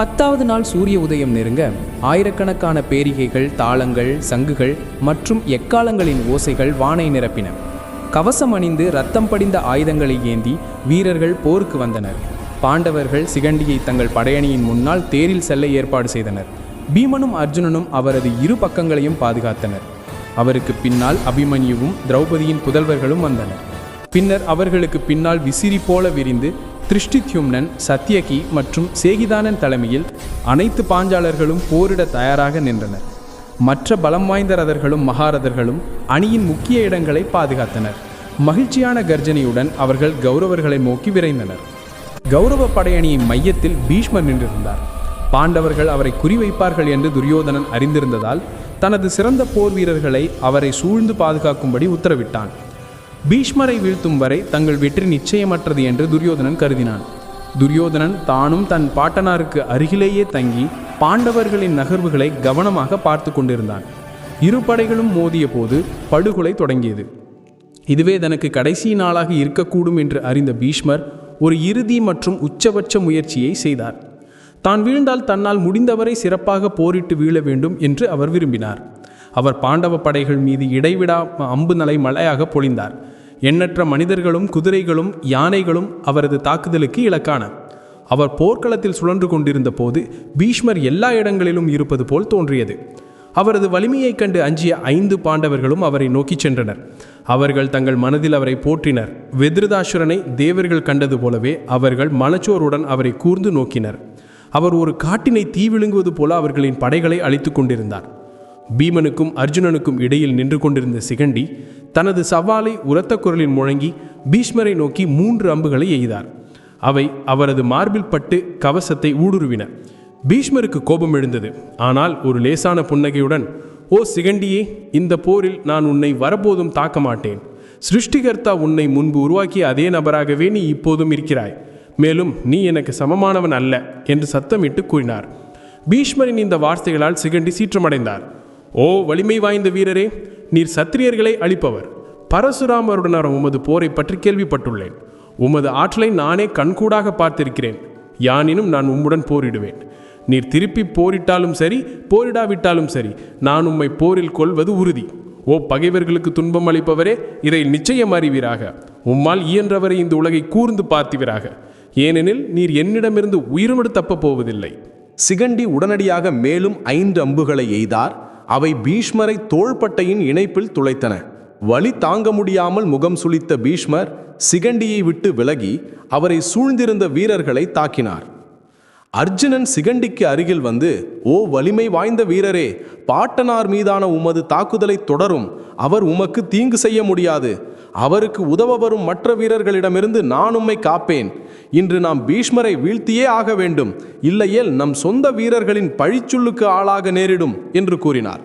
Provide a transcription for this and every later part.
பத்தாவது நாள் சூரிய உதயம் நெருங்க ஆயிரக்கணக்கான பேரிகைகள் தாளங்கள் சங்குகள் மற்றும் எக்காலங்களின் ஓசைகள் வானை நிரப்பின. கவசம் அணிந்து ரத்தம் படிந்த ஆயுதங்களை ஏந்தி வீரர்கள் போருக்கு வந்தனர். பாண்டவர்கள் சிகண்டியை தங்கள் படையணியின் முன்னால் தேரில் செல்ல ஏற்பாடு செய்தனர். பீமனும் அர்ஜுனனும் அவரது இரு பக்கங்களையும் பாதுகாத்தனர். அவருக்கு பின்னால் அபிமன்யுவும் திரௌபதியின் புதல்வர்களும் வந்தனர். பின்னர் அவர்களுக்கு பின்னால் விசிறி போல விரிந்து திருஷ்டித்யும்னன் சத்யகி மற்றும் சேகிதானன் தலைமையில் அனைத்து பாஞ்சாலர்களும் போரிட தயாராக நின்றனர். மற்ற பலம் வாய்ந்த ரதர்களும் மகாரதர்களும் அணியின் முக்கிய இடங்களை பாதுகாத்தனர். மகிழ்ச்சியான கர்ஜனையுடன் அவர்கள் கௌரவர்களை நோக்கி விரைந்தனர். கௌரவ படையணியின் மையத்தில் பீஷ்மர் நின்றிருந்தார். பாண்டவர்கள் அவரை குறிவைப்பார்கள் என்று துரியோதனன் அறிந்திருந்ததால் தனது சிறந்த போர் வீரர்களை அவரை சூழ்ந்து பாதுகாக்கும்படி உத்தரவிட்டான். பீஷ்மரை வீழ்த்தும் வரை தங்கள் வெற்றி நிச்சயமற்றது என்று துரியோதனன் கருதினான். துரியோதனன் தானும் தன் பாட்டனாருக்கு அருகிலேயே தங்கி பாண்டவர்களின் நகர்வுகளை கவனமாக பார்த்து கொண்டிருந்தான். இரு படைகளும் மோதிய போது படுகொலை தொடங்கியது. இதுவே தனக்கு கடைசி நாளாக இருக்கக்கூடும் என்று அறிந்த பீஷ்மர் ஒரு இறுதி மற்றும் உச்சபட்ச முயற்சியை செய்தார். தான் வீழ்ந்தால் தன்னால் முடிந்தவரை சிறப்பாக போரிட்டு வீழ வேண்டும் என்று அவர் விரும்பினார். அவர் பாண்டவ படைகள் மீது இடைவிடா அம்பு நலை மழையாக பொழிந்தார். எண்ணற்ற மனிதர்களும் குதிரைகளும் யானைகளும் அவரது தாக்குதலுக்கு இலக்கான. அவர் போர்க்களத்தில் சுழன்று கொண்டிருந்த போது பீஷ்மர் எல்லா இடங்களிலும் இருப்பது போல் தோன்றியது. அவரது வலிமையைக் கண்டு அஞ்சிய ஐந்து பாண்டவர்களும் அவரை நோக்கிச் சென்றனர். அவர்கள் தங்கள் மனதில் அவரை போற்றினர். வெதிருதாசுரனை தேவர்கள் கண்டது போலவே அவர்கள் மனச்சோருடன் அவரை கூர்ந்து நோக்கினர். அவர் ஒரு காட்டினை தீ விழுங்குவது போல அவர்களின் படைகளை அழித்து கொண்டிருந்தார். பீமனுக்கும் அர்ஜுனனுக்கும் இடையில் நின்று கொண்டிருந்த சிகண்டி தனது சவாலை உரத்த குரலில் முழங்கி பீஷ்மரை நோக்கி மூன்று அம்புகளை எய்தார். அவை அவரது மார்பில் பட்டு கவசத்தை ஊடுருவின. பீஷ்மருக்கு கோபம் எழுந்தது. ஆனால் ஒரு லேசான புன்னகையுடன் ஓ சிகண்டியே இந்த போரில் நான் உன்னை வரபோதும் தாக்க மாட்டேன். சிருஷ்டிகர்த்தா உன்னை முன்பு உருவாக்கிய அதே நபராகவே நீ இப்போதும் இருக்கிறாய். மேலும் நீ எனக்கு சமமானவன் அல்ல என்று சத்தமிட்டு கூறினார். பீஷ்மரின் இந்த வார்த்தைகளால் சிகண்டி சீற்றமடைந்தார். ஓ வலிமை வாய்ந்த வீரரே நீர் சத்திரியர்களை அழிப்பவர். பரசுராமருடனான உமது போரை பற்றி கேள்விப்பட்டுள்ளேன். உமது ஆற்றலை நானே கண்கூடாக பார்த்திருக்கிறேன். யானினும் நான் உம்முடன் போரிடுவேன். நீர் திருப்பி போரிட்டாலும் சரி போரிடாவிட்டாலும் சரி நான் உம்மை போரில் கொள்வது உறுதி. ஓ பகைவர்களுக்கு துன்பம் அளிப்பவரே இதை நிச்சயம் அறிவீராக. உம்மால் இயன்றவரை இந்த உலகை கூர்ந்து பார்த்திவராக. ஏனெனில் நீர் என்னிடமிருந்து உயிரோடு தப்பப் போவதில்லை. சிகண்டி உடனடியாக மேலும் ஐந்து அம்புகளை எய்தார். அவை பீஷ்மரை தோள்பட்டையின் இணைப்பில் துளைத்தன. வலி தாங்க முடியாமல் முகம் சுளித்த பீஷ்மர் சிகண்டியை விட்டு விலகி அவரை சூழ்ந்திருந்த வீரர்களை தாக்கினார். அர்ஜுனன் சிகண்டிக்கு அருகில் வந்து ஓ வலிமை வாய்ந்த வீரரே பாட்டனார் மீதான உமது தாக்குதலை தொடரும். அவர் உமக்கு தீங்கு செய்ய முடியாது. அவருக்கு உதவ வரும் மற்ற வீரர்களிடமிருந்து நான் உம்மை காப்பேன். இன்று நாம் பீஷ்மரை வீழ்த்தியே ஆக வேண்டும். இல்லையேல் நம் சொந்த வீரர்களின் பழிச்சுள்ளுக்கு ஆளாக நேரிடும் என்று கூறினார்.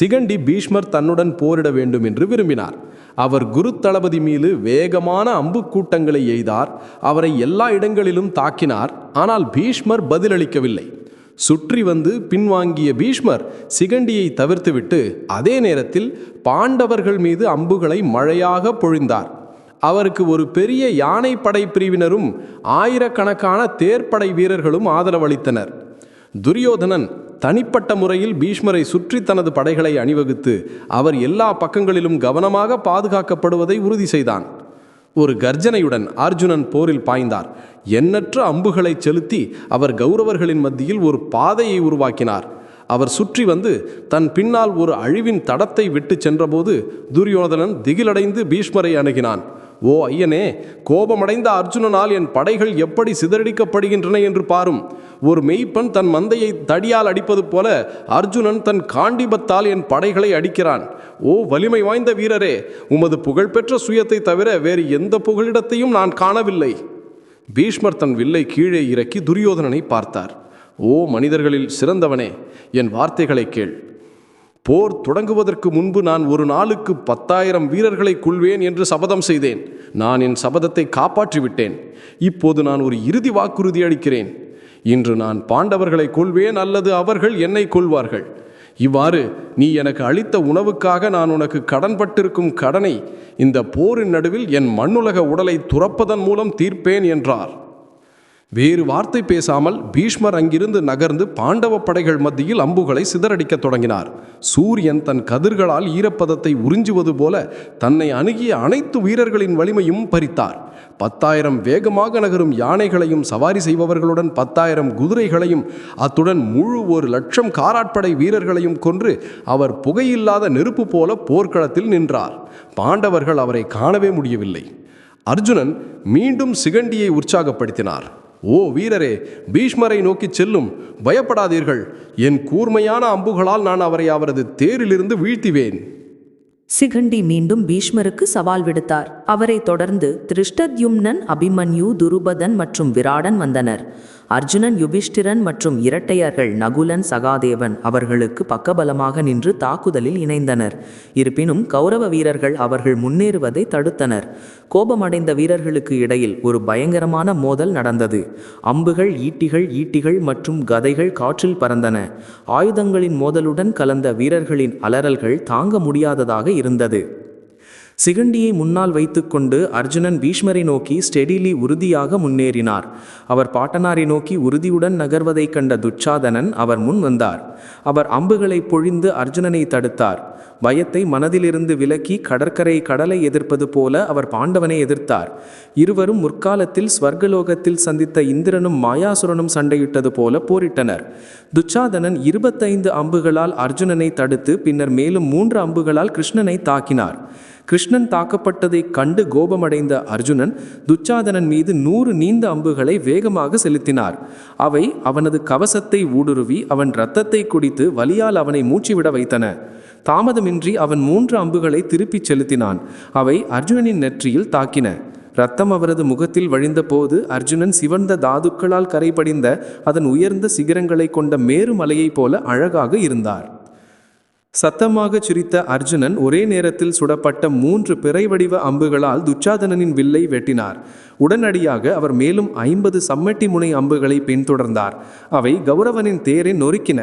சிகண்டி பீஷ்மர் தன்னுடன் போரிட வேண்டும் என்று விரும்பினார். அவர் குரு தளபதி மீது வேகமான அம்பு கூட்டங்களை எய்தார். அவரை எல்லா இடங்களிலும் தாக்கினார். ஆனால் பீஷ்மர் பதிலளிக்கவில்லை. சுற்றி வந்து பின்வாங்கிய பீஷ்மர் சிகண்டியை தவிர்த்துவிட்டு அதே நேரத்தில் பாண்டவர்கள் மீது அம்புகளை மழையாக பொழிந்தார். அவருக்கு ஒரு பெரிய யானை படை பிரிவினரும் ஆயிரக்கணக்கான தேர்ப்படை வீரர்களும் ஆதரவளித்தனர். துரியோதனன் தனிப்பட்ட முறையில் பீஷ்மரை சுற்றி தனது படைகளை அணிவகுத்து அவர் எல்லா பக்கங்களிலும் கவனமாக பாதுகாக்கப்படுவதை உறுதி செய்தான். ஒரு கர்ஜனையுடன் அர்ஜுனன் போரில் பாய்ந்தார். எண்ணற்ற அம்புகளை செலுத்தி அவர் கௌரவர்களின் மத்தியில் ஒரு பாதையை உருவாக்கினார். அவர் சுற்றி வந்து தன் பின்னால் ஒரு அழிவின் தடத்தை விட்டு சென்றபோது துரியோதனன் திகிலடைந்து பீஷ்மரை அணுகினான். ஓ ஐயனே கோபமடைந்த அர்ஜுனனால் என் படைகள் எப்படி சிதறடிக்கப்படுகின்றன என்று பாரும். ஒரு மெய்ப்பன் தன் மந்தையை தடியால் அடிப்பது போல அர்ஜுனன் தன் காண்டிபத்தால் என் படைகளை அடிக்கிறான். ஓ வலிமை வாய்ந்த வீரரே உமது புகழ்பெற்ற சுயத்தை தவிர வேறு எந்த புகலிடத்தையும் நான் காணவில்லை. பீஷ்மர் தன் வில்லை கீழே இறக்கி துரியோதனனை பார்த்தார். ஓ மனிதர்களில் சிறந்தவனே என் வார்த்தைகளை கேள். போர் தொடங்குவதற்கு முன்பு நான் ஒரு நாளுக்கு பத்தாயிரம் வீரர்களை கொள்வேன் என்று சபதம் செய்தேன். நான் என் சபதத்தை காப்பாற்றிவிட்டேன். இப்போது நான் ஒரு இறுதி வாக்குறுதி அளிக்கிறேன். இன்று நான் பாண்டவர்களை கொள்வேன் அல்லது அவர்கள் என்னை கொள்வார்கள் இவ்வாறு நீ எனக்கு அளித்த உணவுக்காக நான் உனக்கு கடன்பட்டிருக்கும் கடனை இந்த போரின் நடுவில் என் மண்ணுலக உடலை துறப்பதன் மூலம் தீர்ப்பேன் என்றார். வேறு வார்த்தை பேசாமல் பீஷ்மர் அங்கிருந்து நகர்ந்து பாண்டவ படைகள் மத்தியில் அம்புகளை சிதறடிக்கத் தொடங்கினார். சூரியன் தன் கதிர்களால் ஈரப்பதத்தை உறிஞ்சுவது போல தன்னை அணுகிய அனைத்து வீரர்களின் வலிமையும் பறித்தார். பத்தாயிரம் வேகமாக நகரும் யானைகளையும் சவாரி செய்பவர்களுடன் பத்தாயிரம் குதிரைகளையும் அத்துடன் முழு ஒரு லட்சம் காராட்படை வீரர்களையும் கொன்று அவர் புகையில்லாத நெருப்பு போல போர்க்களத்தில் நின்றார். பாண்டவர்கள் அவரை காணவே முடியவில்லை. அர்ஜுனன் மீண்டும் சிகண்டியை உற்சாகப்படுத்தினார். ஓ வீரரே பீஷ்மரை நோக்கிச் செல்லும் பயப்படாதீர்கள். என் கூர்மையான அம்புகளால் நான் அவரை அவரது தேரிலிருந்து வீழ்த்திவேன். சிகண்டி மீண்டும் பீஷ்மருக்கு சவால் விடுத்தார். அவரை தொடர்ந்து திருஷ்டத்யும்னன் அபிமன்யு துருபதன் மற்றும் விராடன் வந்தனர். அர்ஜுனன் யுபிஷ்டிரன் மற்றும் இரட்டையர்கள் நகுலன் சகாதேவன் அவர்களுக்கு பக்கபலமாக நின்று தாக்குதலில் இணைந்தனர். இருப்பினும் கௌரவ வீரர்கள் அவர்கள் முன்னேறுவதை தடுத்தனர். கோபமடைந்த வீரர்களுக்கு இடையில் ஒரு பயங்கரமான மோதல் நடந்தது. அம்புகள் ஈட்டிகள் ஈட்டிகள் மற்றும் கதைகள் காற்றில் பறந்தன. ஆயுதங்களின் மோதலுடன் கலந்த வீரர்களின் அலறல்கள் தாங்க முடியாததாக இருந்தது. சிகண்டியை முன்னால் வைத்துக்கொண்டு அர்ஜுனன் பீஷ்மரை நோக்கி ஸ்டெடிலி உறுதியாக முன்னேறினார். அவர் பாட்டனாரை நோக்கி உறுதியுடன் நகர்வதைக் கண்ட துச்சாதனன் அவர் முன் வந்தார். அவர் அம்புகளை பொழிந்து அர்ஜுனனை தடுத்தார். பயத்தை மனதிலிருந்து விலக்கி கடற்கரை கடலை எதிர்ப்பது போல அவர் பாண்டவனை எதிர்த்தார். இருவரும் முற்காலத்தில் ஸ்வர்கலோகத்தில் சந்தித்த இந்திரனும் மாயாசுரனும் சண்டையிட்டது போல போரிட்டனர். துச்சாதனன் இருபத்தைந்து அம்புகளால் அர்ஜுனனை தடுத்து பின்னர் மேலும் மூன்று அம்புகளால் கிருஷ்ணனை தாக்கினார். கிருஷ்ணன் தாக்கப்பட்டதைக் கண்டு கோபமடைந்த அர்ஜுனன் துச்சாதனன் மீது நூறு நீண்ட அம்புகளை வேகமாக செலுத்தினார். அவை அவனது கவசத்தை ஊடுருவி அவன் இரத்தத்தை குடித்து வலியால் அவனை மூச்சுவிட வைத்தன. தாமதமின்றி அவன் மூன்று அம்புகளை திருப்பிச் செலுத்தினான். அவை அர்ஜுனனின் நெற்றியில் தாக்கின. ரத்தம் அவரது முகத்தில் வழிந்தபோது அர்ஜுனன் சிவந்த தாதுக்களால் கரைபடிந்த அதன் உயர்ந்த சிகரங்களைக் கொண்ட மேருமலையைப் போல அழகாக இருந்தார். சத்தமாக சிரித்த அர்ஜுனன் ஒரே நேரத்தில் சுடப்பட்ட மூன்று பிறை வடிவ அம்புகளால் துச்சாதனனின் வில்லை வெட்டினார். உடனடியாக அவர் மேலும் ஐம்பது சம்மட்டி முனை அம்புகளை பின்தொடர்ந்தார். அவை கௌரவனின் தேரை நொறுக்கின.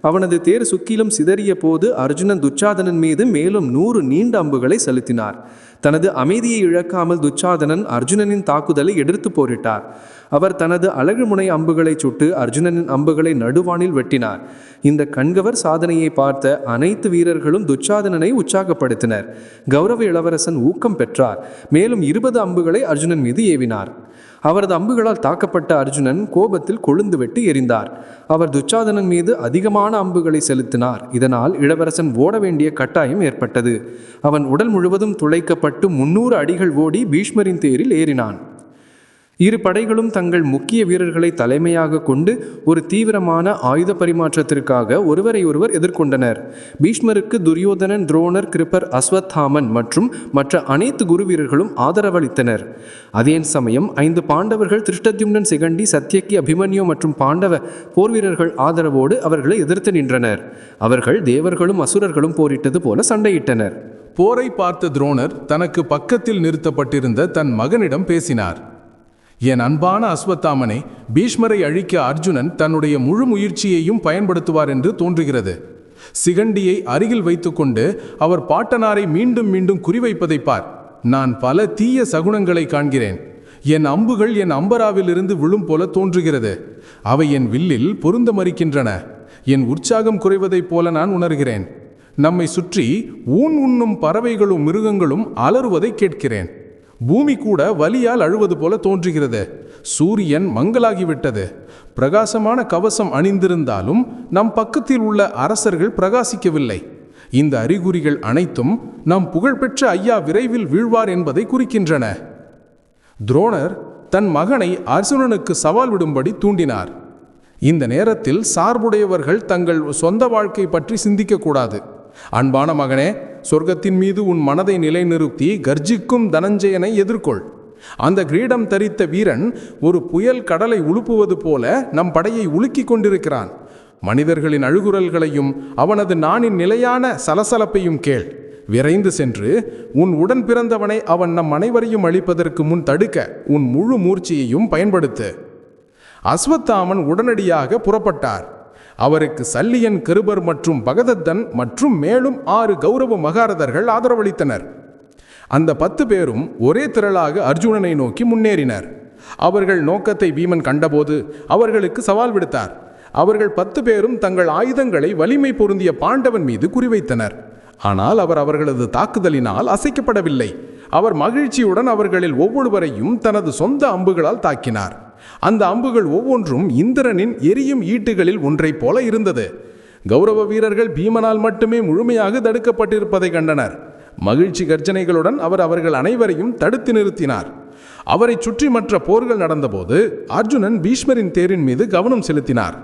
அவனது தேர் சுக்கிலும் சிதறிய போது அர்ஜுனன் துச்சாதனன் மீது மேலும் நூறு நீண்ட அம்புகளை செலுத்தினார். தனது அமைதியை இழக்காமல் துச்சாதனன் அர்ஜுனனின் தாக்குதலை எதிர்த்து போரிட்டார். அவர் தனது அழகுமுனை அம்புகளை சுட்டு அர்ஜுனனின் அம்புகளை நடுவானில் வெட்டினார். இந்த கண்கவர் சாதனையை பார்த்த அனைத்து வீரர்களும் துச்சாதனனை உற்சாகப்படுத்தினர். கௌரவ இளவரசன் ஊக்கம் பெற்றார். மேலும் இருபது அம்புகளை அர்ஜுனன் மீது ஏவினார். அவரது அம்புகளால் தாக்கப்பட்ட அர்ஜுனன் கோபத்தில் கொழுந்து வெட்டி எறிந்தார் அவர் துச்சாதனன் மீது அதிகமான அம்புகளை செலுத்தினார். இதனால் இளவரசன் ஓட வேண்டிய கட்டாயம் ஏற்பட்டது. அவன் உடல் முழுவதும் துளைக்கப்பட்டு முன்னூறு அடிகள் ஓடி பீஷ்மரின் தேரில் ஏறினான். இரு படைகளும் தங்கள் முக்கிய வீரர்களை தலைமையாக கொண்டு ஒரு தீவிரமான ஆயுத பரிமாற்றத்திற்காக ஒருவரை ஒருவர் எதிர்கொண்டனர். பீஷ்மருக்கு துரியோதனன் துரோணர் கிருப்பர் அஸ்வத்தாமன் மற்றும் மற்ற அனைத்து குரு வீரர்களும் ஆதரவளித்தனர். அதே சமயம் ஐந்து பாண்டவர்கள் திருஷ்டத்யும்னன் சிகண்டி சத்யக்கி அபிமன்யு மற்றும் பாண்டவ போர் வீரர்கள் ஆதரவோடு அவர்களை எதிர்த்து நின்றனர். அவர்கள் தேவர்களும் அசுரர்களும் போரிட்டது போல சண்டையிட்டனர். போரை பார்த்த துரோணர் தனக்கு பக்கத்தில் நிறுத்தப்பட்டிருந்த தன் மகனிடம் பேசினார். என் அன்பான அஸ்வத்தாமனே பீஷ்மரை அழிக்க அர்ஜுனன் தன்னுடைய முழு முயற்சியையும் பயன்படுத்துவார் என்று தோன்றுகிறது. சிகண்டியை அருகில் வைத்துக்கொண்டு அவர் பாட்டனாரை மீண்டும் மீண்டும் குறிவைப்பதை பார். நான் பல தீய சகுனங்களை காண்கிறேன். என் அம்புகள் என் அம்பராவிலிருந்து விழும் போல தோன்றுகிறது. அவை என் வில்லில் பொருந்த மறிக்கின்றன என் உற்சாகம் குறைவதைப் போல நான் உணர்கிறேன். நம்மை சுற்றி ஊன் உண்ணும் பறவைகளும் மிருகங்களும் அலறுவதை கேட்கிறேன். பூமி கூட வலியால் அழுவது போல தோன்றுகிறது. சூரியன் மங்கலாகிவிட்டது பிரகாசமான கவசம் அணிந்திருந்தாலும் நம் பக்கத்தில் உள்ள அரசர்கள் பிரகாசிக்கவில்லை. இந்த அறிகுறிகள் அனைத்தும் நம் புகழ்பெற்ற ஐயா விரைவில் வீழ்வார் என்பதை குறிக்கின்றன. துரோணர் தன் மகனை அர்ஜுனனுக்கு சவால் விடும்படி தூண்டினார். இந்த நேரத்தில் சார்புடையவர்கள் தங்கள் சொந்த வாழ்க்கை பற்றி சிந்திக்கக்கூடாது. அன்பான மகனே சொர்க்கத்தின் மீது உன் மனதை நிலைநிறுத்தி கர்ஜிக்கும் தனஞ்சயனை எதிர்கொள். அந்த கிரீடம் தரித்த வீரன் ஒரு புயல் கடலை உழுப்புவது போல நம் படையை உலுக்கிக் கொண்டிருக்கிறான். மனிதர்களின் அழுகுரல்களையும் அவனது நாணின் நிலையான சலசலப்பையும் கேள். விரைந்து சென்று உன் உடன் பிறந்தவனை அவன் நம் அனைவரையும் அழிப்பதற்கு முன் தடுக்க உன் முழு மூர்ச்சியையும் பயன்படுத்து. அஸ்வத்தாமன் உடனடியாக புறப்பட்டார். அவருக்கு சல்லியன் கருபர் மற்றும் பகதத்தன் மற்றும் மேலும் ஆறு கௌரவ மகாரதர்கள் ஆதரவளித்தனர். அந்த பத்து பேரும் ஒரே திரளாக அர்ஜுனனை நோக்கி முன்னேறினர். அவர்கள் நோக்கத்தை பீமன் கண்டபோது அவர்களுக்கு சவால் விடுத்தார். அவர்கள் பத்து பேரும் தங்கள் ஆயுதங்களை வலிமை பொருந்திய பாண்டவன் மீது குறிவைத்தனர். ஆனால் அவர் அவர்களது தாக்குதலினால் அசைக்கப்படவில்லை. அவர் மகிழ்ச்சியுடன் அவர்களில் ஒவ்வொருவரையும் தனது சொந்த அம்புகளால் தாக்கினார். அந்த அம்புகள் ஒவ்வொன்றும் இந்திரனின் எரியும் ஈட்டுகளில் ஒன்றைப் போல இருந்தது. கௌரவ வீரர்கள் பீமனால் மட்டுமே முழுமையாக தடுக்கப்பட்டிருப்பதை கண்டனர். மகிழ்ச்சி கர்ஜனைகளுடன் அவர் அவர்கள் அனைவரையும் தடுத்து நிறுத்தினார். அவரை சுற்றி மற்ற போர்கள் நடந்தபோது அர்ஜுனன் பீஷ்மரின் தேரின் மீது கவனம் செலுத்தினார்.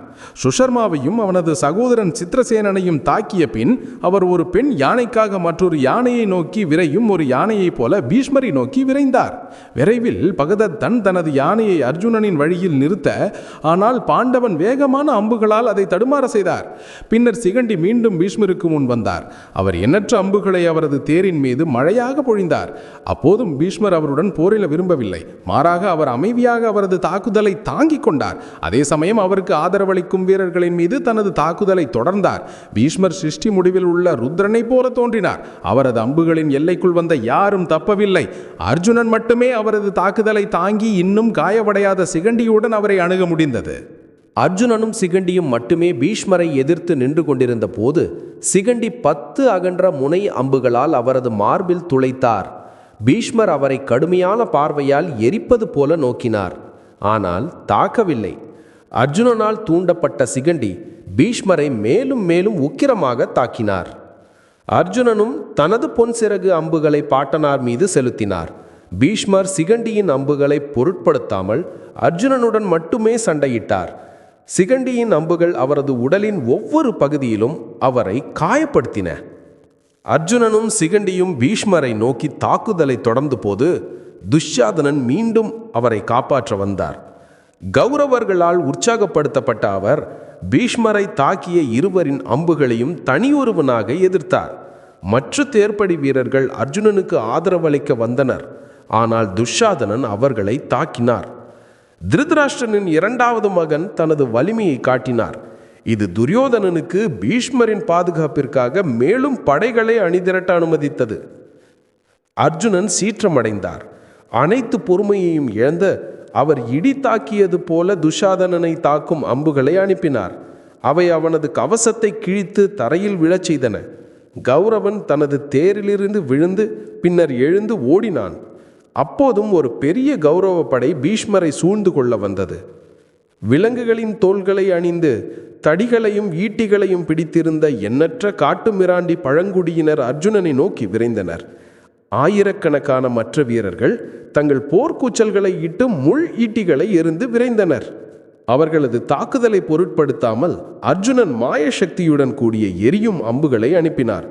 சுஷர்மாவையும் அவனது சகோதரன் சித்திரசேனனையும் தாக்கிய பின் அவர் ஒரு பெண் யானைக்காக மற்றொரு யானையை நோக்கி விரையும் ஒரு யானையைப் போல பீஷ்மரை நோக்கி விரைந்தார். விரைவில் பகதத்தன் தனது யானையை அர்ஜுனனின் வழியில் நிறுத்த ஆனால் பாண்டவன் வேகமான அம்புகளால் அதை தடுமாற செய்தார். பின்னர் சிகண்டி மீண்டும் பீஷ்மருக்கு முன் வந்தார். அவர் எண்ணற்ற அம்புகளை அவரது தேரின் மீது மழையாக பொழிந்தார். அப்போதும் பீஷ்மர் அவருடன் போரிட விரும்பவில்லை. மாறாக அவர் அமைதியாக அவரது தாக்குதலை தாங்கிக் கொண்டார். அதே சமயம் அவருக்கு ஆதரவளிக்கும் வீரர்களின் மீது தனது தாக்குதலை தொடர்ந்தார். பீஷ்மர் சிருஷ்டி முடிவில் உள்ள ருத்ரனைப் போல தோன்றினார். அவரது அம்புகளின் எல்லைக்குள் வந்த யாரும் தப்பவில்லை. அர்ஜுனன் மட்டுமே அவரது தாக்குதலை தாங்கி இன்னும் காயமடையாத சிகண்டியுடன் அவரை அணுக முடிந்தது. அர்ஜுனனும் சிகண்டியும் மட்டுமே பீஷ்மரை எதிர்த்து நின்று கொண்டிருந்த போது சிகண்டி பத்து அகன்ற முனை அம்புகளால் அவரது மார்பில் துளைத்தார். பீஷ்மர் அவரை கடுமையான பார்வையால் எரிப்பது போல நோக்கினார். ஆனால் தாக்கவில்லை. அர்ஜுனனால் தூண்டப்பட்ட சிகண்டி பீஷ்மரை மேலும் மேலும் உக்கிரமாக தாக்கினார். அர்ஜுனனும் தனது பொன் சிறகு அம்புகளை பாட்டனார் மீது செலுத்தினார். பீஷ்மர் சிகண்டியின் அம்புகளை பொருட்படுத்தாமல் அர்ஜுனனுடன் மட்டுமே சண்டையிட்டார். சிகண்டியின் அம்புகள் அவரது உடலின் ஒவ்வொரு பகுதியிலும் அவரை காயப்படுத்தின. அர்ஜுனனும் சிகண்டியும் பீஷ்மரை நோக்கி தாக்குதலை தொடர்ந்த போது துஷ்யாதனன் மீண்டும் அவரை காப்பாற்ற வந்தார். கௌரவர்களால் உற்சாகப்படுத்தப்பட்ட அவர் பீஷ்மரை தாக்கிய இருவரின் அம்புகளையும் தனியொருவனாக எதிர்த்தார். மற்ற தேர்ப்படி வீரர்கள் அர்ஜுனனுக்கு ஆதரவளிக்க வந்தனர். ஆனால் துஷாதனன் அவர்களை தாக்கினார். திருதராஷ்டிரனின் இரண்டாவது மகன் தனது வலிமையை காட்டினார். இது துரியோதனனுக்கு பீஷ்மரின் பாதுகாப்பிற்காக மேலும் படைகளை அணிதிரட்ட அனுமதித்தது. அர்ஜுனன் சீற்றமடைந்தார். அனைத்து பொறுமையையும் இழந்த அவர் இடி தாக்கியது போல துஷாதனனை தாக்கும் அம்புகளை அனுப்பினார். அவை அவனது கவசத்தை கிழித்து தரையில் விழச் செய்தன. கௌரவன் தனது தேரிலிருந்து விழுந்து பின்னர் எழுந்து ஓடினான். அப்போதும் ஒரு பெரிய கௌரவ படை பீஷ்மரை சூழ்ந்து கொள்ள வந்தது. விலங்குகளின் தோள்களை அணிந்து தடிகளையும் ஈட்டிகளையும் பிடித்திருந்த எண்ணற்ற காட்டுமிராண்டி பழங்குடியினர் அர்ஜுனனை நோக்கி விரைந்தனர். ஆயிரக்கணக்கான மற்ற வீரர்கள் தங்கள் போர்க்கூச்சல்களை இட்டு முள் ஈட்டிகளை எரிந்து விரைந்தனர். அவர்களது தாக்குதலை பொருட்படுத்தாமல் அர்ஜுனன் மாய சக்தியுடன் கூடிய எரியும் அம்புகளை அனுப்பினார்.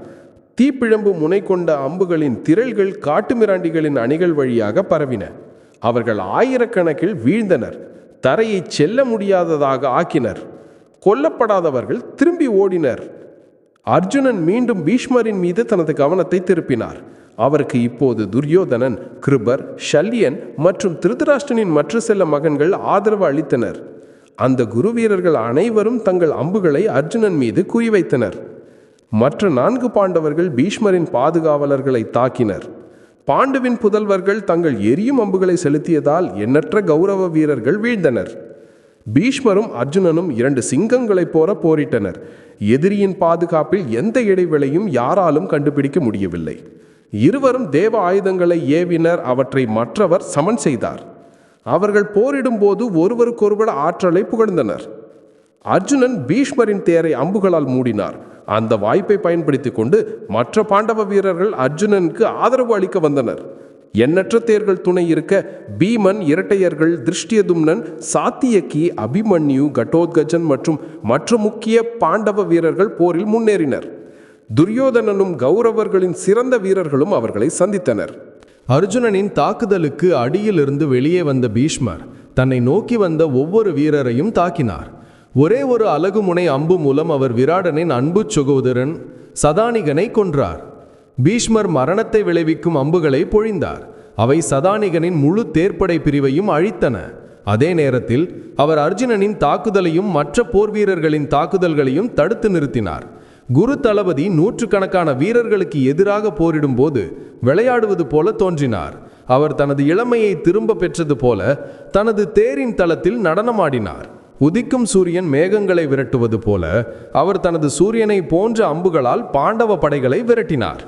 தீப்பிழம்பு முனை கொண்ட அம்புகளின் திரள்கள் காட்டுமிராண்டிகளின் அணிகள் வழியாக பரவின. அவர்கள் ஆயிரக்கணக்கில் வீழ்ந்தனர். தரையை செல்ல முடியாததாக ஆக்கினர். கொல்லப்படாதவர்கள் திரும்பி ஓடினர். அர்ஜுனன் மீண்டும் பீஷ்மரின் மீது தனது கவனத்தை திருப்பினார். அவருக்கு இப்போது துரியோதனன் கிருபர் ஷல்யன் மற்றும் திருதராஷ்டனின் மற்ற சில மகன்கள் ஆதரவு அளித்தனர். அந்த குரு வீரர்கள் அனைவரும் தங்கள் அம்புகளை அர்ஜுனன் மீது குறிவைத்தனர். மற்ற நான்கு பாண்டவர்கள் பீஷ்மரின் பாதுகாவலர்களை தாக்கினர். பாண்டுவின் புதல்வர்கள் தங்கள் எரியும் அம்புகளை செலுத்தியதால் எண்ணற்ற கௌரவ வீரர்கள் வீழ்ந்தனர். பீஷ்மரும் அர்ஜுனனும் இரண்டு சிங்கங்களைப் போல போரிட்டனர். எதிரியின் பாதுகாப்பில் எந்த இடைவெளியும் யாராலும் கண்டுபிடிக்க முடியவில்லை. இருவரும் தேவ ஆயுதங்களை ஏவினர் அவற்றை மற்றவர் சமன் செய்தார். அவர்கள் போரிடும்போது ஒருவருக்கொருவர் ஆற்றலை புகழ்ந்தனர். அர்ஜுனன் பீஷ்மரின் தேரை அம்புகளால் மூடினார். அந்த வாய்ப்பை பயன்படுத்திக் கொண்டு மற்ற பாண்டவ வீரர்கள் அர்ஜுனனுக்கு ஆதரவு அளிக்க வந்தனர். எண்ணற்ற தேர்கள் துணை இருக்க பீமன் இரட்டையர்கள் திருஷ்டியதும்னன் சாத்தியக்கி அபிமன்யு கட்டோத்கஜன் மற்றும் மற்ற முக்கிய பாண்டவ வீரர்கள் போரில் முன்னேறினர். துரியோதனனும் கௌரவர்களின் சிறந்த வீரர்களும் அவர்களை சந்தித்தனர். அர்ஜுனனின் தாக்குதலுக்கு அடியிலிருந்து வெளியே வந்த பீஷ்மர் தன்னை நோக்கி வந்த ஒவ்வொரு வீரரையும் தாக்கினார். ஒரே ஒரு அலகுமுனை அம்பு மூலம் அவர் விராடனின் அன்பு சகோதரன் சதானிகனை கொன்றார். பீஷ்மர் மரணத்தை விளைவிக்கும் அம்புகளை பொழிந்தார். அவை சதானிகனின் முழு தேர்ப்படை பிரிவையும் அழித்தன. அதே நேரத்தில் அவர் அர்ஜுனனின் தாக்குதலையும் மற்ற போர் வீரர்களின் தாக்குதல்களையும் தடுத்து நிறுத்தினார். குரு தளபதி நூற்றுக்கணக்கான வீரர்களுக்கு எதிராக போரிடும்போது விளையாடுவது போல தோன்றினார். அவர் தனது இளமையை திரும்ப பெற்றது போல தனது தேரின் தளத்தில் நடனமாடினார். உதிக்கும் சூரியன் மேகங்களை விரட்டுவது போல அவர் தனது சூரியனை போன்ற அம்புகளால் பாண்டவ படைகளை விரட்டினார்.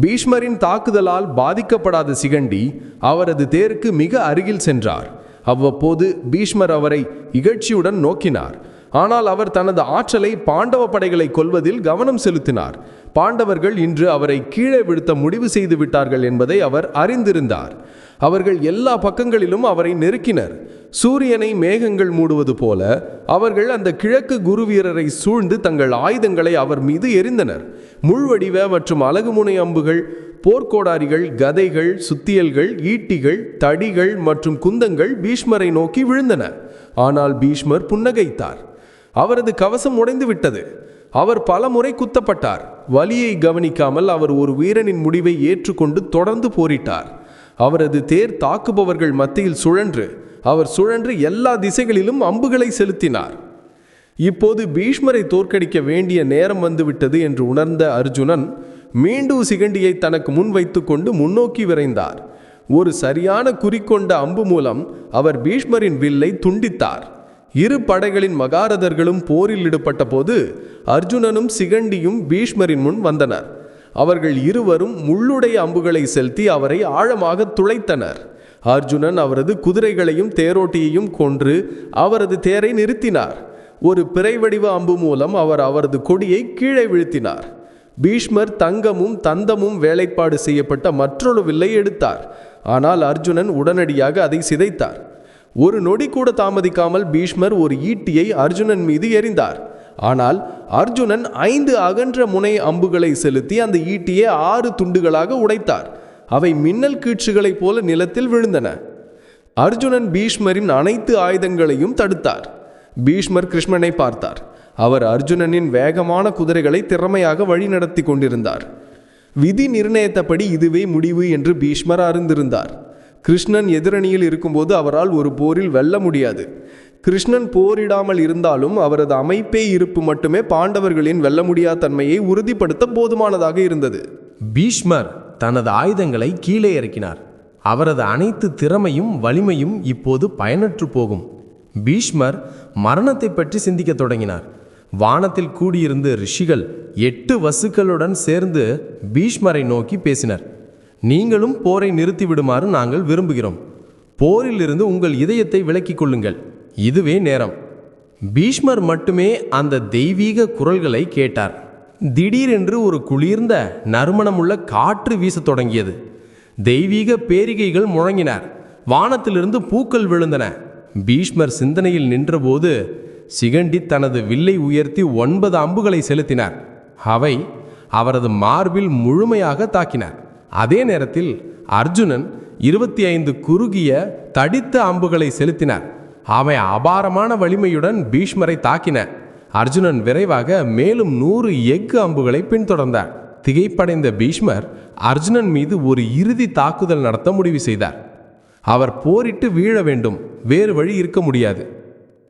பீஷ்மரின் தாக்குதலால் பாதிக்கப்படாத சிகண்டி அவரது தேருக்கு மிக அருகில் சென்றார். அவ்வப்போது பீஷ்மர் அவரை இகழ்ச்சியுடன் நோக்கினார். ஆனால் அவர் தனது ஆற்றலை பாண்டவ படைகளை கொல்வதில் கவனம் செலுத்தினார். பாண்டவர்கள் இன்று அவரை கீழே விழுத்த முடிவு செய்து விட்டார்கள் என்பதை அவர் அறிந்திருந்தார். அவர்கள் எல்லா பக்கங்களிலும் அவரை நெருக்கினர். சூரியனை மேகங்கள் மூடுவது போல அவர்கள் அந்த கிழக்கு குரு வீரரை சூழ்ந்து தங்கள் ஆயுதங்களை அவர் மீது எரிந்தனர் முள்வடிவ மற்றும் அலகுமுனை அம்புகள் போர்க்கோடாரிகள் கதைகள் சுத்தியல்கள் ஈட்டிகள் தடிகள் மற்றும் குந்தங்கள் பீஷ்மரை நோக்கி விழுந்தன. ஆனால் பீஷ்மர் புன்னகைத்தார். அவரது கவசம் உடைந்து விட்டது. அவர் பல முறை குத்தப்பட்டார். வலியை கவனிக்காமல் அவர் ஒரு வீரனின் முடிவை ஏற்றுக்கொண்டு தொடர்ந்து போரிட்டார். அவரது தேர் தாக்குபவர்கள் மத்தியில் சுழன்று அவர் சுழன்று எல்லா திசைகளிலும் அம்புகளை செலுத்தினார். இப்போது பீஷ்மரை தோற்கடிக்க வேண்டிய நேரம் வந்துவிட்டது என்று உணர்ந்த அர்ஜுனன் மீண்டும் சிகண்டியை தனக்கு முன் வைத்துக்கொண்டு முன்னோக்கி விரைந்தார். ஒரு சரியான குறிக்கொண்ட அம்பு மூலம் அவர் பீஷ்மரின் வில்லை துண்டித்தார். இரு படைகளின் மகாரதர்களும் போரில் ஈடுபட்ட போது அர்ஜுனனும் சிகண்டியும் பீஷ்மரின் முன் வந்தனர். அவர்கள் இருவரும் முள்ளுடைய அம்புகளை செலுத்தி அவரை ஆழமாக துளைத்தனர். அர்ஜுனன் அவரது குதிரைகளையும் தேரோட்டியையும் கொன்று அவரது தேரை நிறுத்தினார். ஒரு பிறைவடிவ அம்பு மூலம் அவர் அவரது கொடியை கீழே வீழ்த்தினார். பீஷ்மர் தங்கமும் தந்தமும் வேலைப்பாடு செய்யப்பட்ட மற்றொரு வில்லை எடுத்தார். ஆனால் அர்ஜுனன் உடனடியாக அதை சிதைத்தார். ஒரு நொடி கூட தாமதிக்காமல் பீஷ்மர் ஒரு ஈட்டியை அர்ஜுனன் மீது எறிந்தார். ஆனால் அர்ஜுனன் ஐந்து அகன்ற முனை அம்புகளை செலுத்தி அந்த ஈட்டியை ஆறு துண்டுகளாக உடைத்தார். அவை மின்னல் கீற்றுகளைப் போல நிலத்தில் விழுந்தன. அர்ஜுனன் பீஷ்மரின் அனைத்து ஆயுதங்களையும் தடுத்தார். பீஷ்மர் கிருஷ்ணனை பார்த்தார். அவர் அர்ஜுனனின் வேகமான குதிரைகளை திறமையாக வழிநடத்தி கொண்டிருந்தார். விதி நிர்ணயித்தபடி இதுவே முடிவு என்று பீஷ்மர் அறிந்திருந்தார். கிருஷ்ணன் எதிரணியில் இருக்கும்போது அவரால் ஒரு போரில் வெல்ல முடியாது. கிருஷ்ணன் போரிடாமல் இருந்தாலும் அவரது அமைப்பே இருப்பு மட்டுமே பாண்டவர்களின் வெல்ல முடியாத தன்மையை உறுதிப்படுத்த போதுமானதாக இருந்தது. பீஷ்மர் தனது ஆயுதங்களை கீழே இறக்கினார். அவரது அனைத்து திறமையும் வலிமையும் இப்போது பயனற்று போகும். பீஷ்மர் மரணத்தை பற்றி சிந்திக்கத் தொடங்கினார். வானத்தில் கூடியிருந்த ரிஷிகள் எட்டு வசுக்களுடன் சேர்ந்து பீஷ்மரை நோக்கி பேசினர். நீங்களும் போரை நிறுத்திவிடுமாறு நாங்கள் விரும்புகிறோம். போரிலிருந்து உங்கள் இதயத்தை விலக்கிக் கொள்ளுங்கள். இதுவே நேரம். பீஷ்மர் மட்டுமே அந்த தெய்வீக குரல்களை கேட்டார். திடீரென்று ஒரு குளிர்ந்த நறுமணமுள்ள காற்று வீசத் தொடங்கியது. தெய்வீக பேரிகைகள் முழங்கினார். வானத்திலிருந்து பூக்கள் விழுந்தன. பீஷ்மர் சிந்தனையில் நின்றபோது சிகண்டி தனது வில்லை உயர்த்தி ஒன்பது அம்புகளை செலுத்தினார். அவை அவரது மார்பில் முழுமையாக தாக்கினார். அதே நேரத்தில் அர்ஜுனன் இருபத்தி ஐந்து குறுகிய தடித்த அம்புகளை செலுத்தினார். அவை அபாரமான வலிமையுடன் பீஷ்மரை தாக்கின. அர்ஜுனன் விரைவாக மேலும் நூறு எஃகு அம்புகளை பின்தொடர்ந்தார். திகைப்படைந்த பீஷ்மர் அர்ஜுனன் மீது ஒரு இறுதி தாக்குதல் நடத்த முடிவு செய்தார். அவர் போரிட்டு வீழ வேண்டும் வேறு வழி இருக்க முடியாது.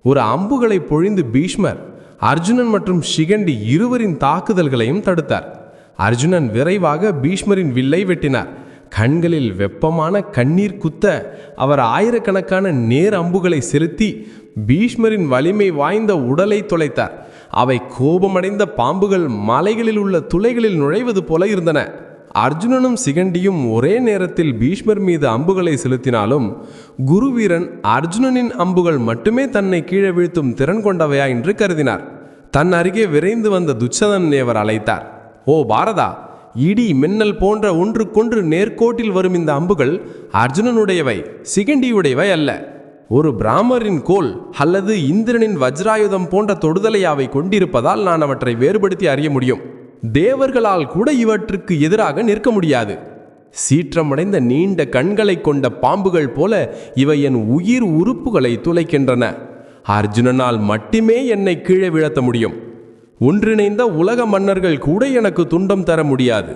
ஒரு அம்புகளை பொழிந்து பீஷ்மர் அர்ஜுனன் மற்றும் ஷிகண்டி இருவரின் தாக்குதல்களையும் தடுத்தார். அர்ஜுனன் விரைவாக பீஷ்மரின் வில்லை வெட்டினார். கண்களில் வெப்பமான கண்ணீர் குத்த அவர் ஆயிரக்கணக்கான நேர் அம்புகளை செலுத்தி பீஷ்மரின் வலிமை வாய்ந்த உடலை தொலைத்தார். அவை கோபமடைந்த பாம்புகள் மலைகளில் உள்ள துளைகளில் நுழைவது போல இருந்தன. அர்ஜுனனும் சிகண்டியும் ஒரே நேரத்தில் பீஷ்மர் மீது அம்புகளை செலுத்தினாலும் குருவீரன் அர்ஜுனனின் அம்புகள் மட்டுமே தன்னை கீழே வீழ்த்தும் திறன் கொண்டவையா என்று கருதினார். தன் அருகே விரைந்து வந்த துச்சதன் அவர் அழைத்தார். ஓ பாரதா இடி மின்னல் போன்ற ஒன்றுக்கொன்று நேர்கோட்டில் வரும் இந்த அம்புகள் அர்ஜுனனுடையவை சிகண்டியுடையவை அல்ல. ஒரு பிராமரின் கோல் அல்லது இந்திரனின் வஜ்ராயுதம் போன்ற தொடுதலை அவை கொண்டிருப்பதால் நான் அவற்றை வேறுபடுத்தி அறிய முடியும். தேவர்களால் கூட இவற்றுக்கு எதிராக நிற்க முடியாது. சீற்றமடைந்த நீண்ட கண்களை கொண்ட பாம்புகள் போல இவை என் உயிர் உறுப்புகளை துளைக்கின்றன. அர்ஜுனனால் மட்டுமே என்னை கீழே வீழ்த்த முடியும். ஒன்றிணைந்த உலக மன்னர்கள் கூட எனக்கு துன்பம் தர முடியாது.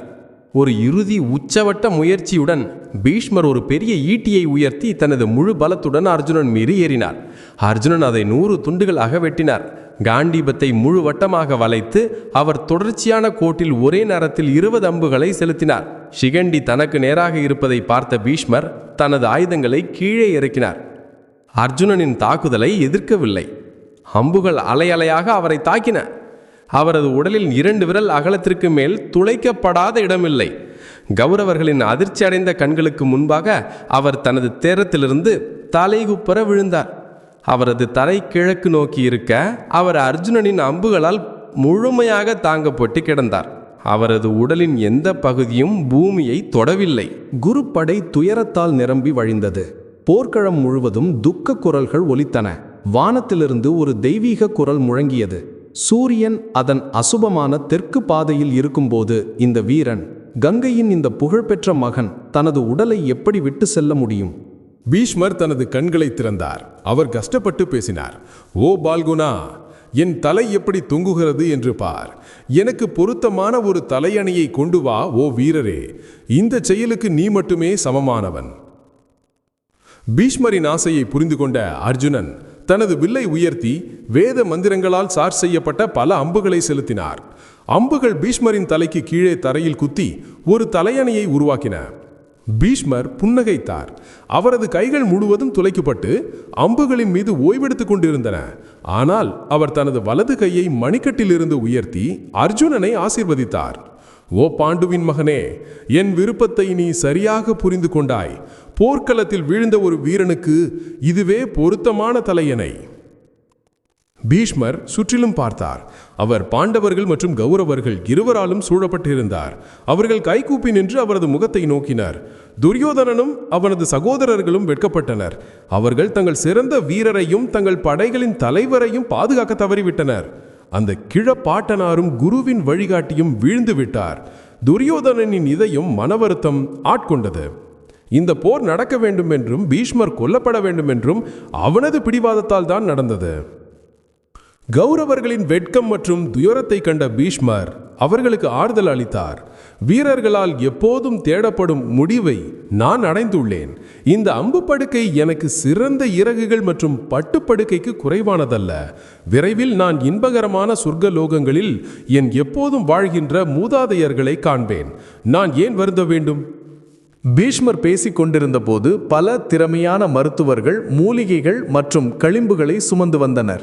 ஒரு இறுதி உச்சவட்ட முயற்சியுடன் பீஷ்மர் ஒரு பெரிய ஈட்டியை உயர்த்தி தனது முழு பலத்துடன் அர்ஜுனன் மீது ஏறினார். அர்ஜுனன் அதை நூறு துண்டுகளாக வெட்டினார். காண்டீபத்தை முழு வட்டமாக வளைத்து அவர் தொடர்ச்சியான கோட்டில் ஒரே நேரத்தில் இருபது அம்புகளை செலுத்தினார். ஷிகண்டி தனக்கு நேராக இருப்பதை பார்த்த பீஷ்மர் தனது ஆயுதங்களை கீழே இறக்கினார். அர்ஜுனனின் தாக்குதலை எதிர்க்கவில்லை. அம்புகள் அலையலையாக அவரை தாக்கின. அவரது உடலில் இரண்டு விரல் அகலத்திற்கு மேல் துளைக்கப்படாத இடமில்லை. கௌரவர்களின் அதிர்ச்சி அடைந்த கண்களுக்கு முன்பாக அவர் தனது தேரத்திலிருந்து தலைகுப்புற விழுந்தார். அவரது தலை கிழக்கு நோக்கி இருக்க அவர் அர்ஜுனனின் அம்புகளால் முழுமையாக தாங்கப்பட்டு கிடந்தார். அவரது உடலின் எந்த பகுதியும் பூமியை தொடவில்லை. குருப்படை துயரத்தால் நிரம்பி வழிந்தது. போர்க்களம் முழுவதும் துக்க குரல்கள் ஒலித்தன. வானத்திலிருந்து ஒரு தெய்வீக குரல் முழங்கியது. சூரியன் அதன் அசுபமான தெற்கு பாதையில் இருக்கும்போது இந்த வீரன் கங்கையின் இந்த புகழ்பெற்ற மகன் தனது உடலை எப்படி விட்டு செல்ல முடியும்? பீஷ்மர் தனது கண்களை திறந்தார். அவர் கஷ்டப்பட்டு பேசினார். ஓ பால்குனா என் தலை எப்படி தொங்குகிறது என்று பார். எனக்கு பொருத்தமான ஒரு தலையணையை கொண்டு வா ஓ வீரரே. இந்த செயலுக்கு நீ மட்டுமே சமமானவன். பீஷ்மரின் ஆசையை புரிந்து கொண்ட அர்ஜுனன் தனது வில்லை உயர்த்தி வேத மந்திரங்களால் சார் செய்யப்பட்ட பல அம்புகளை செலுத்தினார். அம்புகள் பீஷ்மரின் தலைக்கு கீழே தரையில் குத்தி ஒரு தலையணையை உருவாக்கின. பீஷ்மர் புன்னகைத்தார். அவரது கைகள் முழுவதும் துளைக்கப்பட்டு அம்புகளின் மீது ஓய்வெடுத்துக் கொண்டிருந்தன. ஆனால் அவர் தனது வலது கையை மணிக்கட்டிலிருந்து உயர்த்தி அர்ஜுனனை ஆசிர்வதித்தார். ஓ பாண்டுவின் மகனே என் விருப்பத்தை நீ சரியாக புரிந்து கொண்டாய். போர்க்களத்தில் வீழ்ந்த ஒரு வீரனுக்கு இதுவே பொருத்தமான தலையணை. பீஷ்மர் சுற்றிலும் பார்த்தார். அவர் பாண்டவர்கள் மற்றும் கௌரவர்கள் இருவராலும் சூழப்பட்டிருந்தார். அவர்கள் கைகூப்பி நின்று அவரது முகத்தை நோக்கினர். துரியோதனனும் அவனது சகோதரர்களும் வெட்கப்பட்டனர். அவர்கள் தங்கள் சிறந்த வீரரையும் தங்கள் படைகளின் தலைவரையும் பாதுகாக்க தவறிவிட்டனர். அந்த கிழப்பாட்டனாரும் குருவின் வழிகாட்டியும் வீழ்ந்து விட்டார். துரியோதனனின் இதயம் மனவருத்தம் ஆட்கொண்டது. இந்த போர் நடக்க வேண்டும் என்றும் பீஷ்மர் கொல்லப்பட வேண்டும் என்றும் அவனது பிடிவாதத்தால் தான் நடந்தது. கௌரவர்களின் வெட்கம் மற்றும் துயரத்தை கண்ட பீஷ்மர் அவர்களுக்கு ஆறுதல் அளித்தார். வீரர்களால் எப்போதும் தேடப்படும் முடிவை நான் அடைந்துள்ளேன். இந்த அம்பு படுக்கை எனக்கு சிறந்த இறகுகள் மற்றும் பட்டுப்படுக்கைக்கு குறைவானதல்ல. விரைவில் நான் இன்பகரமான சொர்க்க லோகங்களில் என் எப்போதும் வாழ்கின்ற மூதாதையர்களை காண்பேன். நான் ஏன் வருந்த வேண்டும்? பீஷ்மர் பேசிக் கொண்டிருந்தபோது பல திறமையான மருத்துவர்கள் மூலிகைகள் மற்றும் களிம்புகளை சுமந்து வந்தனர்.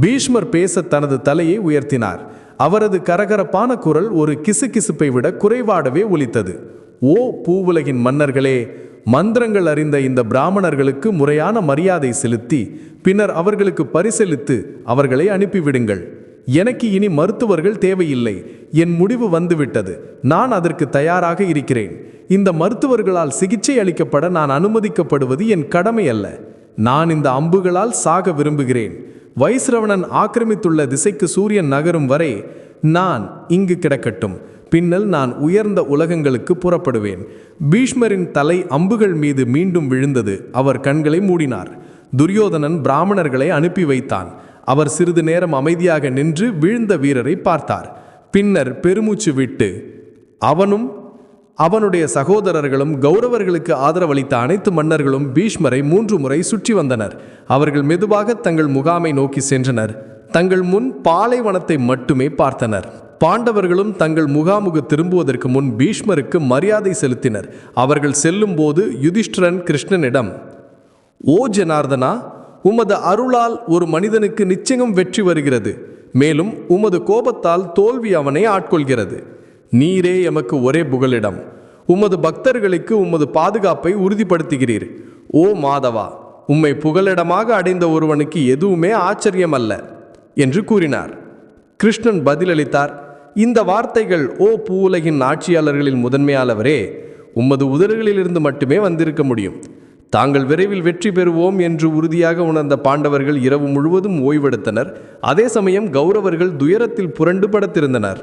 பீஷ்மர் பேச தனது தலையை உயர்த்தினார். அவரது கரகரப்பான குரல் ஒரு கிசுகிசுப்பை விட குறைவாடவே ஒலித்தது. ஓ பூவுலகின் மன்னர்களே மந்திரங்கள் அறிந்த இந்த பிராமணர்களுக்கு முறையான மரியாதை செலுத்தி பின்னர் அவர்களுக்கு பரிசளித்து அவர்களை அனுப்பிவிடுங்கள். எனக்கு இனி மருத்துவர்கள் தேவையில்லை. என் முடிவு வந்துவிட்டது. நான் அதற்கு தயாராக இருக்கிறேன். இந்த மருத்துவர்களால் சிகிச்சை அளிக்கப்பட நான் அனுமதிக்கப்படுவது என் கடமை அல்ல. நான் இந்த அம்புகளால் சாக விரும்புகிறேன். வைஸ்ரவணன் ஆக்கிரமித்துள்ள திசைக்கு சூரியன் நகரும் வரை நான் இங்கு கிடக்கட்டும். பின்னல் நான் உயர்ந்த உலகங்களுக்கு புறப்படுவேன். பீஷ்மரின் தலை அம்புகள் மீது மீண்டும் விழுந்தது. அவர் கண்களை மூடினார். துரியோதனன் பிராமணர்களை அனுப்பி வைத்தான். அவர் சிறிது நேரம் அமைதியாக நின்று வீழ்ந்த வீரரை பார்த்தார். பின்னர் பெருமூச்சு விட்டு அவனும் அவனுடைய சகோதரர்களும் கௌரவர்களுக்கு ஆதரவளித்த அனைத்து மன்னர்களும் பீஷ்மரை மூன்று முறை சுற்றி வந்தனர். அவர்கள் மெதுவாக தங்கள் முகாமை நோக்கி சென்றனர். தங்கள் முன் பாலைவனத்தை மட்டுமே பார்த்தனர். பாண்டவர்களும் தங்கள் முகாமுகு திரும்புவதற்கு முன் பீஷ்மருக்கு மரியாதை செலுத்தினர். அவர்கள் செல்லும்போது யுதிஷ்டிரன் கிருஷ்ணனிடம் ஓ ஜனார்தனா உமது அருளால் ஒரு மனிதனுக்கு நிச்சயம் வெற்றி வருகிறது. மேலும் உமது கோபத்தால் தோல்வி அவனை ஆட்கொள்கிறது. நீரே எமக்கு ஒரே புகலிடம். உமது பக்தர்களுக்கு உமது பாதுகாப்பை உறுதிப்படுத்துகிறீர். ஓ மாதவா உம்மை புகலிடமாக அடைந்த ஒருவனுக்கு எதுவுமே ஆச்சரியம் அல்ல என்று கூறினார். கிருஷ்ணன் பதிலளித்தார் இந்த வார்த்தைகள் ஓ பூவுலகின் ஆட்சியாளர்களின் முதன்மையாளவரே உமது உதடுகளிலிருந்து மட்டுமே வந்திருக்க முடியும். தாங்கள் விரைவில் வெற்றி பெறுவோம் என்று உறுதியாக உணர்ந்த பாண்டவர்கள் இரவு முழுவதும் ஓய்வெடுத்தனர். அதே சமயம் கௌரவர்கள் துயரத்தில் புரண்டு படுத்திருந்தனர்.